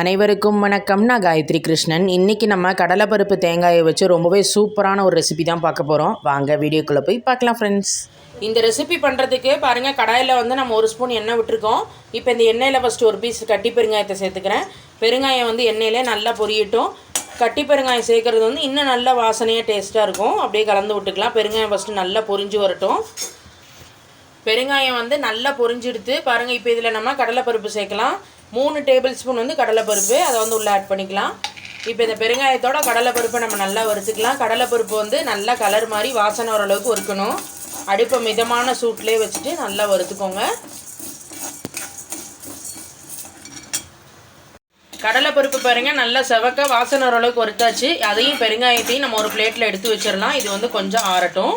அனைவருக்கும் வணக்கம். நான் காயத்ரி கிருஷ்ணன். இன்றைக்கி நம்ம கடலைப்பருப்பு தேங்காயை வச்சு ரொம்பவே சூப்பரான ஒரு ரெசிபி தான் பார்க்க போகிறோம் வாங்க வீடியோக்குள்ளே போய் பார்க்கலாம் ஃப்ரெண்ட்ஸ் இந்த ரெசிபி பண்ணுறதுக்கு பாருங்கள் கடாயில் வந்து நம்ம ஒரு ஸ்பூன் எண்ணெய் விட்டுருக்கோம். இப்போ இந்த எண்ணெயில் ஃபஸ்ட்டு ஒரு பீஸ் கட்டி பெருங்காயத்தை சேர்த்துக்கிறேன். பெருங்காயம் வந்து எண்ணெயிலே நல்லா பொரியட்டும். கட்டி பெருங்காயம் சேர்க்குறது வந்து இன்னும் நல்ல வாசனையாக டேஸ்ட்டாக இருக்கும். அப்படியே கலந்து விட்டுக்கலாம். பெருங்காயம் ஃபஸ்ட்டு நல்லா பொரிஞ்சு வரட்டும். பெருங்காயம் வந்து நல்லா பொரிஞ்செடுத்து பாருங்கள் இப்போ இதில் நம்ம கடலைப்பருப்பு சேர்க்கலாம். மூணு டேபிள் ஸ்பூன் வந்து கடலைப்பருப்பு அதை வந்து உள்ளே ஆட் பண்ணிக்கலாம். இப்போ இந்த பெருங்காயத்தோட கடலைப்பருப்பை நம்ம நல்லா வறுத்துக்கலாம். கடலைப்பருப்பு வந்து நல்லா கலர் மாதிரி வாசனை ஓரளவுக்கு வறுக்கணும். அடுப்பை மிதமான சூட்லேயே வச்சுட்டு நல்லா வறுத்துக்கோங்க. கடலைப்பருப்பு பாருங்க நல்லா செவக்க வாசனை ஓரளவுக்கு வறுத்தாச்சு. அதையும் பெருங்காயத்தையும் நம்ம ஒரு பிளேட்டில் எடுத்து வச்சிடலாம். இது வந்து கொஞ்சம் ஆறட்டும்.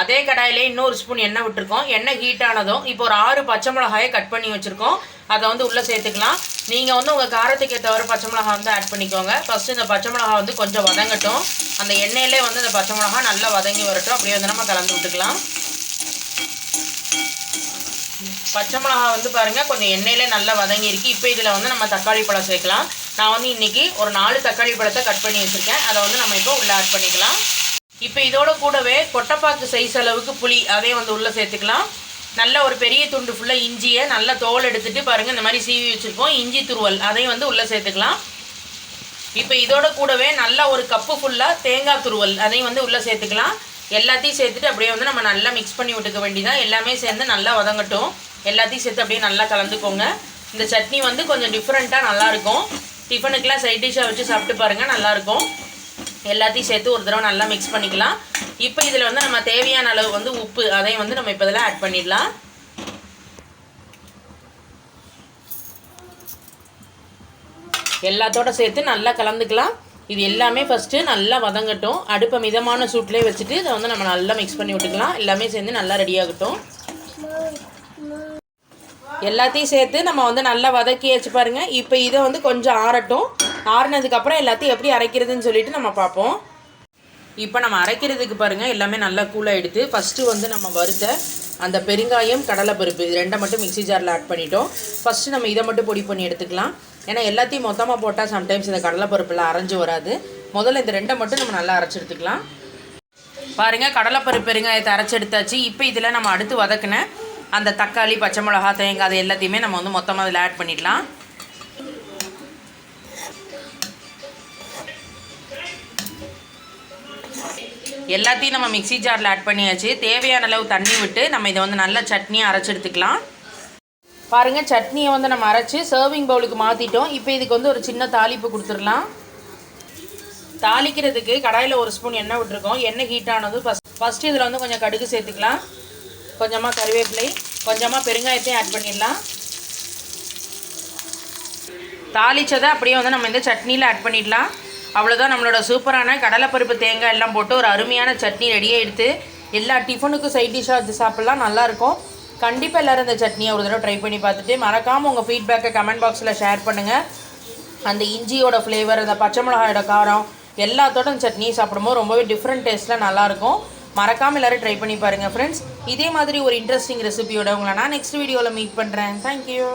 அதே கடாயிலே இன்னொரு ஸ்பூன் எண்ணெய் விட்டுருக்கோம். எண்ணெய் ஹீட் ஆனதும் இப்போ ஒரு ஆறு பச்சை மிளகாயை கட் பண்ணி வச்சுருக்கோம். அதை வந்து உள்ளே சேர்த்துக்கலாம். நீங்கள் வந்து உங்கள் காரத்துக்கு ஏற்றவரை பச்சை மிளகா வந்து ஆட் பண்ணிக்கோங்க. ஃபஸ்ட்டு இந்த பச்சை மிளகா வந்து கொஞ்சம் வதங்கட்டும். அந்த எண்ணெயிலே வந்து இந்த பச்சை மிளகா நல்லா வதங்கி வரட்டும். அப்படியே வந்து நம்ம கலந்து விட்டுக்கலாம். பச்சை மிளகா வந்து பாருங்கள் கொஞ்சம் எண்ணெயிலே நல்லா வதங்கியிருக்கு இப்போ இதில் வந்து நம்ம தக்காளி பழம் சேர்க்கலாம். நான் வந்து இன்றைக்கி ஒரு நாலு தக்காளி பழத்தை கட் பண்ணி வச்சுருக்கேன். அதை வந்து நம்ம இப்போ உள்ளே ஆட் பண்ணிக்கலாம். இப்போ இதோட கூடவே கொட்டைப்பாக்கு சைஸ் அளவுக்கு புளி அதே வந்து உள்ளே சேர்த்துக்கலாம். நல்ல ஒரு பெரிய துண்டு ஃபுல்லாக இஞ்சியை நல்லா தோல் எடுத்துகிட்டு பாருங்கள் இந்த மாதிரி சீவி வச்சுருக்கோம். இஞ்சி துருவல் அதையும் வந்து உள்ளே சேர்த்துக்கலாம். இப்போ இதோட கூடவே நல்லா ஒரு கப்பு ஃபுல்லாக தேங்காய் துருவல் அதையும் வந்து உள்ளே சேர்த்துக்கலாம். எல்லாத்தையும் சேர்த்துட்டு அப்படியே வந்து நம்ம நல்லா மிக்ஸ் பண்ணி விட்டுக்க வேண்டியதான் எல்லாமே சேர்ந்து நல்லா வதங்கட்டும். எல்லாத்தையும் சேர்த்து அப்படியே நல்லா கலந்துக்கோங்க. இந்த சட்னி வந்து கொஞ்சம் டிஃப்ரெண்ட்டாக நல்லாயிருக்கும் டிஃபனுக்கெலாம் சைட் டிஷ்ஷாக வச்சு சாப்பிட்டு பாருங்கள் நல்லாயிருக்கும் எல்லாத்தையும் சேர்த்து ஒரு தடவை நல்லா மிக்ஸ் பண்ணிக்கலாம். இப்போ இதில் வந்து நம்ம தேவையான அளவு வந்து உப்பு அதையும் வந்து நம்ம இப்போ இதில் ஆட் பண்ணிடலாம். எல்லாத்தோட சேர்த்து நல்லா கலந்துக்கலாம். இது எல்லாமே ஃபஸ்ட்டு நல்லா வதங்கட்டும். அடுப்பை மிதமான சூட்லேயே வச்சுட்டு இதை வந்து நம்ம நல்லா மிக்ஸ் பண்ணி விட்டுக்கலாம். எல்லாமே சேர்ந்து நல்லா ரெடியாகட்டும் எல்லாத்தையும் சேர்த்து நம்ம வந்து நல்லா வதக்கி வச்சு பாருங்கள் இப்போ இதை வந்து கொஞ்சம் ஆறட்டும். ஆறுனதுக்கப்புறம் எல்லாத்தையும் எப்படி அரைக்கிறதுன்னு சொல்லிட்டு நம்ம பார்ப்போம். இப்போ நம்ம அரைக்கிறதுக்கு பாருங்கள் எல்லாமே நல்லா கூலாக எடுத்து ஃபஸ்ட்டு வந்து நம்ம வறுத்த அந்த பெருங்காயம் கடலைப்பருப்பு இது ரெண்டை மட்டும் மிக்சி ஜாரில் ஆட் பண்ணிட்டோம். ஃபஸ்ட்டு நம்ம இதை மட்டும் பொடி பண்ணி எடுத்துக்கலாம். ஏன்னா எல்லாத்தையும் மொத்தமாக போட்டால் சம்டைம்ஸ் இந்த கடலைப்பருப்பில் அரைஞ்சு வராது. முதல்ல இந்த ரெண்டை மட்டும் நம்ம நல்லா அரைச்சி எடுத்துக்கலாம். பாருங்கள் கடலைப்பருப்பு பெருங்காயத்தை அரைச்சி எடுத்தாச்சு. இப்போ இதில் நம்ம அடுத்து வதக்கின அந்த தக்காளி பச்சை மிளகா தேங்காய் அது எல்லாத்தையுமே நம்ம வந்து மொத்தமாக அதில் ஆட் பண்ணிடலாம் எல்லாத்தையும் நம்ம மிக்சி ஜாரில் ஆட் பண்ணியாச்சு. தேவையான அளவு தண்ணி விட்டு நம்ம இதை வந்து நல்லா சட்னியாக அரைச்சி எடுத்துக்கலாம். பாருங்கள் சட்னியை வந்து நம்ம அரைச்சி சர்விங் பவுலுக்கு மாற்றிட்டோம் இப்போ இதுக்கு வந்து ஒரு சின்ன தாளிப்பு கொடுத்துடலாம். தாளிக்கிறதுக்கு கடாயில் ஒரு ஸ்பூன் எண்ணெய் விட்டுருக்கோம். எண்ணெய் ஹீட் ஆனது ஃபஸ்ட் ஃபஸ்ட்டு இதில் வந்து கொஞ்சம் கடுகு சேர்த்துக்கலாம். கொஞ்சமாக கருவேப்பிலை கொஞ்சமாக பெருங்காயத்தையும் ஆட் பண்ணிடலாம். தாளித்ததை அப்படியே வந்து நம்ம இந்த சட்னியில் ஆட் பண்ணிடலாம். அவ்வளோதான் நம்மளோட சூப்பரான கடலைப்பருப்பு தேங்காய் எல்லாம் போட்டு ஒரு அருமையான சட்னி ரெடியாக எடுத்து எல்லா டிஃபனுக்கும் சைட் டிஷ்ஷாக வச்சு சாப்பிட்லாம். நல்லாயிருக்கும் கண்டிப்பாக எல்லோரும் இந்த சட்னியை ஒரு தடவை ட்ரை பண்ணி பார்த்துட்டு மறக்காமல் உங்கள் ஃபீட்பேக்கை கமெண்ட் பாக்ஸில் ஷேர் பண்ணுங்கள் அந்த இஞ்சியோட ஃப்ளேவர் அந்த பச்சை மிளகாயோட காரம் எல்லாத்தோட அந்த சட்னியை சாப்பிடும்போது ரொம்பவே டிஃப்ரெண்ட் டேஸ்ட்டில் நல்லாயிருக்கும் மறக்காமல் எல்லோரும் ட்ரை பண்ணி பாருங்கள் ஃப்ரெண்ட்ஸ் இதே மாதிரி ஒரு இன்ட்ரெஸ்டிங் ரெசிபியோட உங்களை நான் நெக்ஸ்ட் வீடியோவில் மீட் பண்ணுறேன் தேங்க்யூ